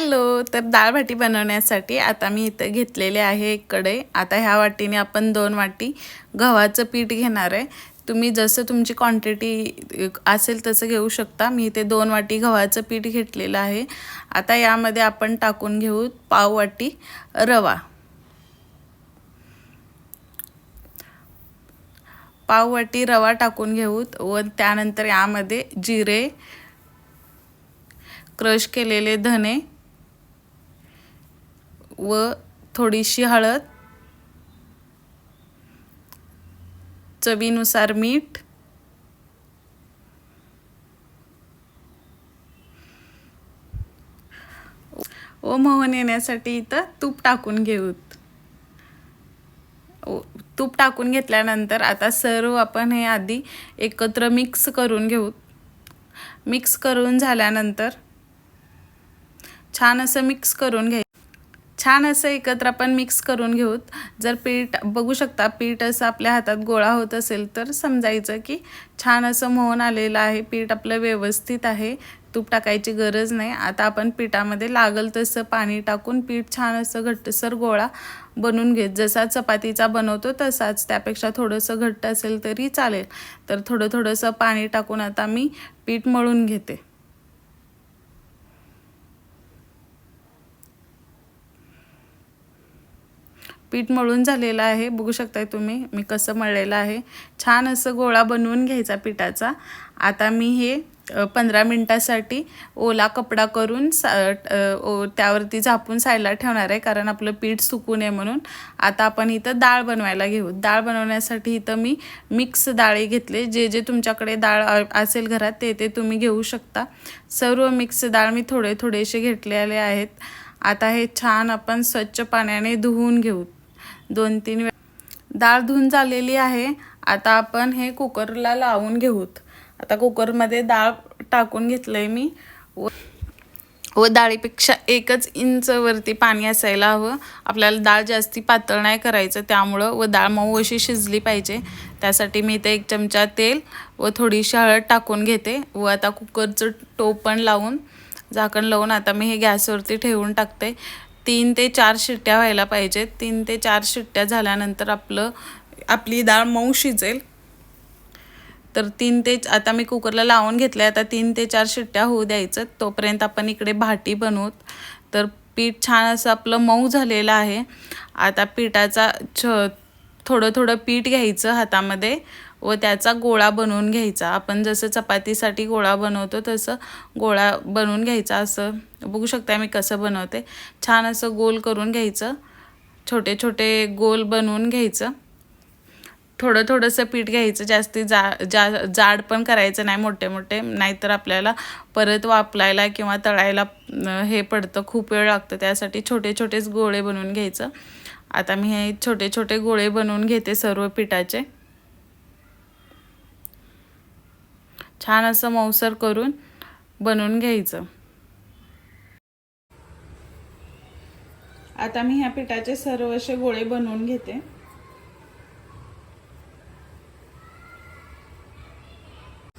Hello तर डाळ भाटी बनवण्यासाठी आता मी इथं घेतलेले आहे एक कडे आता ह्या वाटीने आपण दोन वाटी गव्हाचं पीठ घेणार आहे. तुम्ही जसं तुमची क्वांटिटी असेल तसं घेऊ शकता. मी इथे दोन वाटी गव्हाचं पीठ घेतलेलं आहे. आता यामध्ये आपण टाकून घेऊ पाव वाटी रवा. पाव वाटी रवा टाकून घेऊ व त्यानंतर यामध्ये जिरे क्रश केलेले धने व थोडीशी हळद चवीनुसार मीठ ओ मोहन येण्यासाठी इथं तूप टाकून घेऊत. तूप टाकून घेतल्यानंतर आता सर्व आपण हे आधी एकत्र मिक्स करून घेऊ मिक्स करून झाल्यानंतर छान असं मिक्स करून घ्यायचं. छान असं एकत्र आपण मिक्स करून घेऊत. जर पीठ बघू शकता पीठ असं आपल्या हातात गोळा होत असेल तर समजायचं की छान असं मोहन आलेलं आहे. पीठ आपलं व्यवस्थित आहे. तूप टाकायची गरज नाही. आता आपण पिठामध्ये लागल तसं पाणी टाकून पीठ छान असं घट्टसर गोळा बनवून घेत. जसा चपातीचा बनवतो तसाच त्यापेक्षा थोडंसं घट्ट असेल तरी चालेल. तर थोडं थोडंसं पाणी टाकून आता मी पीठ मळून घेते. पीठ मळून झालेलं आहे. बघू शकताय तुम्ही मी कसं मळलेलं आहे. छान असं गोळा बनवून घ्यायचा पिठाचा. आता मी हे पंधरा मिनटासाठी ओला कपडा करून सा त्यावरती झापून सायला ठेवणार आहे कारण आपलं पीठ सुकू नये म्हणून. आता आपण इथं डाळ बनवायला घेऊ. डाळ बनवण्यासाठी इथं मी मिक्स डाळी घेतले. जे जे तुमच्याकडे डाळ असेल घरात ते ते तुम्ही घेऊ शकता. सर्व मिक्स डाळ मी थोडे थोडेसे घेतलेले आहेत. आता हे छान आपण स्वच्छ पाण्याने धुवून घेऊ. दोन तीन वेळा. डाळ धुवून झालेली आहे. आता आपण हे कुकरला लावून घेऊत. आता कुकरमध्ये डाळ टाकून घेतलं आहे मी. व व डाळीपेक्षा एकच इंचवरती पाणी असायला हवं. आपल्याला डाळ जास्ती पातळ नाही करायचं. त्यामुळं व डाळ मऊ अशी शिजली पाहिजे. त्यासाठी मी इथे एक चमचा तेल व थोडीशी हळद टाकून घेते. व आता कुकरचं टोपण लावून झाकण लावून आता मी हे गॅसवरती ठेवून टाकते. तीन ते चार शिट्ट्या व्हायला पाहिजेत. तीन ते चार शिट्ट्या झाल्यानंतर आपलं आपली डाळ मऊ शिजेल. तर तीन ते आता मी कुकरला लावून घेतलं आहे आता तीन ते चार शिट्ट्या होऊ द्यायचं. तोपर्यंत आपण इकडे भाटी बनवूत. तर पीठ छान असं आपलं मऊ झालेलं आहे. आता पिठाचा छ थोडं थोडं पीठ घ्यायचं हातामध्ये व त्याचा गोळा बनवून घ्यायचा. आपण जसं चपातीसाठी गोळा बनवतो तसं गोळा बनवून घ्यायचा. असं बघू शकता मी कसं बनवते. छान असं गोल करून घ्यायचं. छोटे छोटे गोल बनवून घ्यायचं. थोडं थोडंसं पीठ घ्यायचं. जास्ती जा जा जाड पण करायचं नाही मोठे मोठे नाहीतर आपल्याला परत वापरायला किंवा तळायला हे पडतं. खूप वेळ लागतं. त्यासाठी छोटे छोटेच गोळे बनवून घ्यायचं. आता मी हे छोटे छोटे गोळे बनवून घेते सर्व पिठाचे. छान असं मौसर करून बनवून घ्यायचं. आता मी ह्या पिठाचे सर्व असे गोळे बनवून घेते.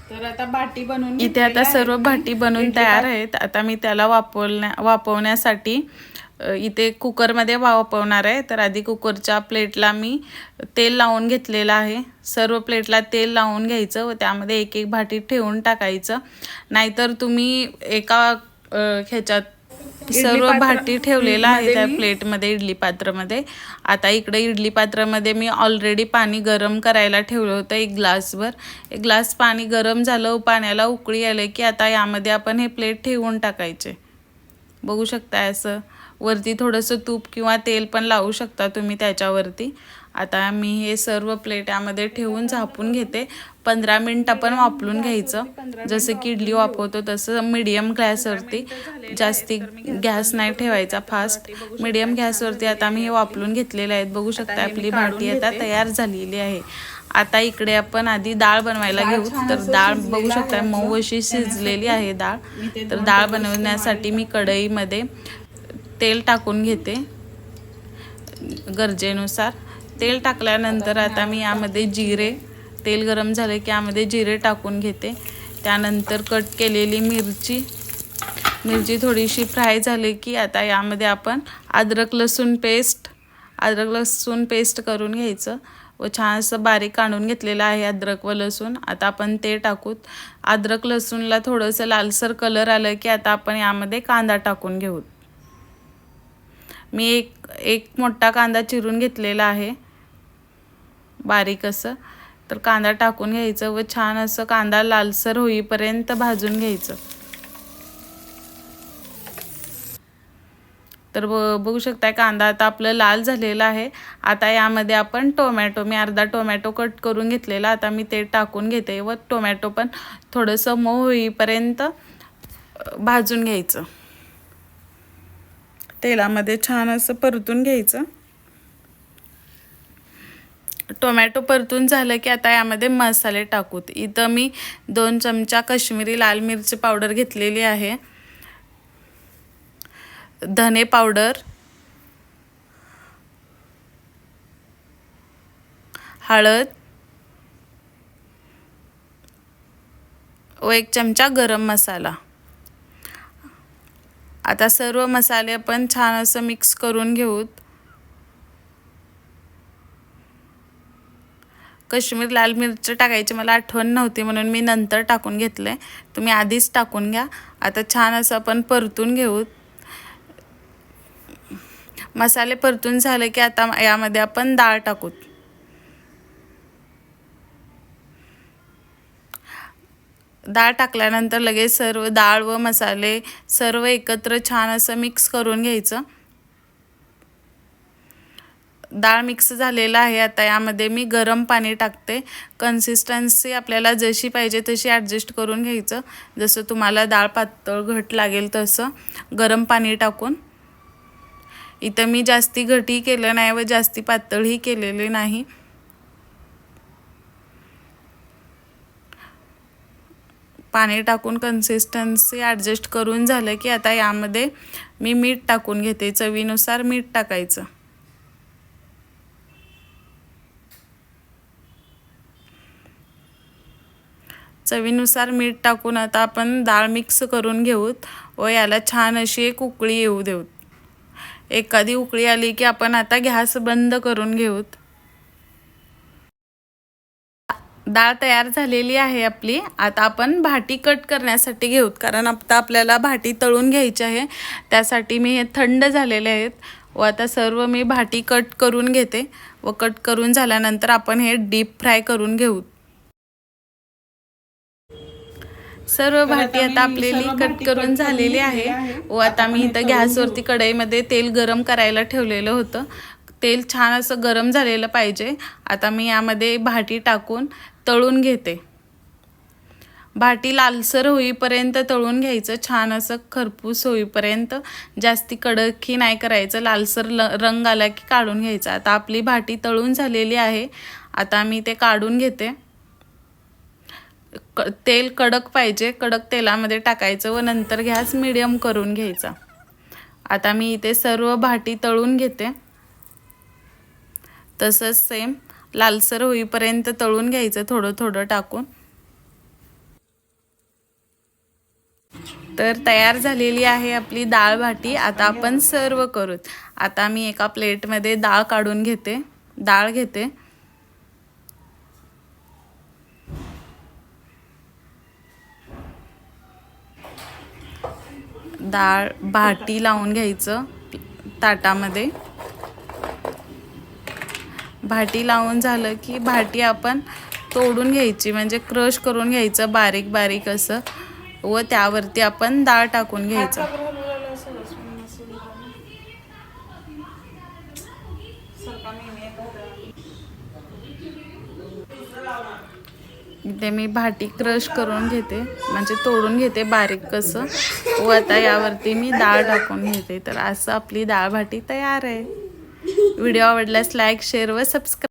तर आता बाटी बनवून इथे आता सर्व भाटी बनवून तयार आहेत. आता मी त्याला वापरण्या वापरण्यासाठी इथे कुकरमध्ये वापरणार आहे. तर आधी कुकरच्या प्लेटला मी तेल लावून घेतलेलं आहे. सर्व प्लेटला तेल लावून घ्यायचं व त्यामध्ये एक एक भाटी ठेवून टाकायचं. नाहीतर तुम्ही एका ह्याच्यात सर्व भाटी ठेवलेला आहे त्या प्लेटमध्ये इडली पात्रामध्ये. आता इकडे इडली पात्रामध्ये मी ऑलरेडी पाणी गरम करायला ठेवलं होतं एक ग्लासभर. एक ग्लास पाणी गरम झालं पाण्याला उकळी आले की आता यामध्ये आपण हे प्लेट ठेवून टाकायचे. बघू शकता असं? वरती थोडंसं तूप किंवा तेल पण लावू शकता तुम्ही त्याच्यावरती. आता मी हे सर्व प्लेट यामध्ये ठेवून झापून घेते. पंधरा मिनटं आपण वापरून घ्यायचं. जसं की इडली वापरतो तसं मीडियम गॅसवरती जास्ती गॅस नाही ठेवायचा फास्ट मीडियम गॅसवरती आता मी हे वापरून घेतलेले आहेत. बघू शकता आपली भाटी आता तयार झालेली आहे. आता इकडे आपण आधी डाळ बनवायला घेऊ. तर डाळ बघू शकता मऊ अशी शिजलेली आहे डाळ. तर डाळ बनवण्यासाठी मी कढईमध्ये तेल टाकून घेते गरजेनुसार. तेल टाकल्यानंतर आता मी यामध्ये जिरे तेल गरम झाले की यामध्ये जिरे टाकून घेते. त्यानंतर कट केलेली मिरची. मिरची थोडीशी फ्राय झाली की आता यामध्ये आपण अद्रक लसूण पेस्ट अद्रक लसूण पेस्ट करून घ्यायचं. व छान असं बारीक काढून घेतलेलं आहे अद्रक व लसूण. आता आपण ते टाकूत अद्रक लसूणला थोडंसं लालसर कलर आलं की आता आपण यामध्ये कांदा टाकून घेऊ. मी एक एक मोठा कांदा चिरून घेतलेला आहे. बारीक असं. तर कांदा टाकून घ्यायचं व छान असं कांदा लालसर होईपर्यंत भाजून घ्यायचं. तर ब बघू शकताय कांदा आता आपलं लाल झालेला आहे. आता यामध्ये आपण टोमॅटो मी अर्धा टोमॅटो कट करून घेतलेला. आता मी ते टाकून घेते व टोमॅटो पण थोडंसं मऊ होईपर्यंत भाजून घ्यायचं. तेलामध्ये छान असं परतून घ्यायचं. टोमॅटो परतून झालं की आता यामध्ये मसाले टाकूत. इथं मी दोन चमचा काश्मीरी लाल मिरची पावडर घेतलेली आहे. धने पावडर. हळद. व एक चमचा गरम मसाला. आता सर्व मसाले आपण छान असं मिक्स करून घेऊत. काश्मीर लाल मिरची टाकायची मला आठवण नव्हती म्हणून मी नंतर टाकून घेतलं तुम्ही आधीच टाकून घ्या. आता छान असं आपण परतून घेऊ मसाले परतून झाले की आता यामध्ये आपण डाळ टाकूत. डाळ टाकल्यानंतर लगेच सर्व डाळ व मसाले सर्व एकत्र छान असं मिक्स करून घ्यायचं. डाळ मिक्स झालेला आहे आता यामध्ये मी गरम पाणी टाकते. कन्सिस्टन्सी आपल्याला जशी पाहिजे तशी ॲडजस्ट करून घ्यायचं. जसं तुम्हाला डाळ पातळ घट लागेल तसं गरम पाणी टाकून. इथं मी जास्ती घटही केलं नाही व जास्ती पातळही केलेली नाही. पाणी टाकून कन्सिस्टन्सी ॲडजस्ट करून झालं की आता यामध्ये मी मीठ टाकून घेते चवीनुसार मीठ टाकायचं. चवीनुसार मीठ टाकून आता आपण डाळ मिक्स करून घेऊत व याला छान अशी एक उकळी येऊ देऊत. एखादी उकळी आली की आपण आता गॅस बंद करून घेऊत. डाळ तयार झालेली आहे आपली. आता आपण भाटी कट करण्यासाठी घेऊत कारण आता आपल्याला भाटी तळून घ्यायची आहे. त्यासाठी मी हे थंड झालेले आहेत. व आता सर्व मी भाटी कट करून घेते. व कट करून झाल्यानंतर आपण हे डीप फ्राय करून घेऊ सर्व भाटी आता आपलेली कट करून झालेली आहे. व आता मी इथं गॅसवरती कढईमध्ये तेल गरम करायला ठेवलेलं होतं. तेल छान असं गरम झालेलं पाहिजे. आता मी यामध्ये भाटी टाकून तळून घेते. भाटी लालसर होईपर्यंत तळून घ्यायचं. छान असं खरपूस होईपर्यंत जास्ती कडकही नाही करायचं. लालसर ल रंग आला की काढून घ्यायचा. आता आपली भाटी तळून झालेली आहे. आता मी ते काढून घेते. क तेल कडक पाहिजे. कडक तेलामध्ये टाकायचं व नंतर गॅस मिडियम करून घ्यायचा. आता मी इथे सर्व भाटी तळून घेते. तसंच सेम लालसर होईपर्यंत तळून घ्यायचं थोडं थोडं टाकून. तर तयार झालेली आहे आपली डाळ भाटी. आता आपण सर्व करूत. आता मी एका प्लेटमध्ये डाळ काढून घेते. डाळ घेते. डाळ भाटी लावून घ्यायचं ताटामध्ये. भाटी लावून झालं की भाटी आपण तोडून घ्यायची म्हणजे क्रश करून घ्यायचं बारीक बारीक असं. व त्यावरती आपण डाळ टाकून घ्यायचं. इथे मी भाटी क्रश करून घेते म्हणजे तोडून घेते बारीक कसं. व आता यावरती मी डाळ टाकून घेते. तर असं आपली डाळ भाटी तयार आहे. व्हिडिओ आवडल्यास लाईक शेअर व सबस्क्राईब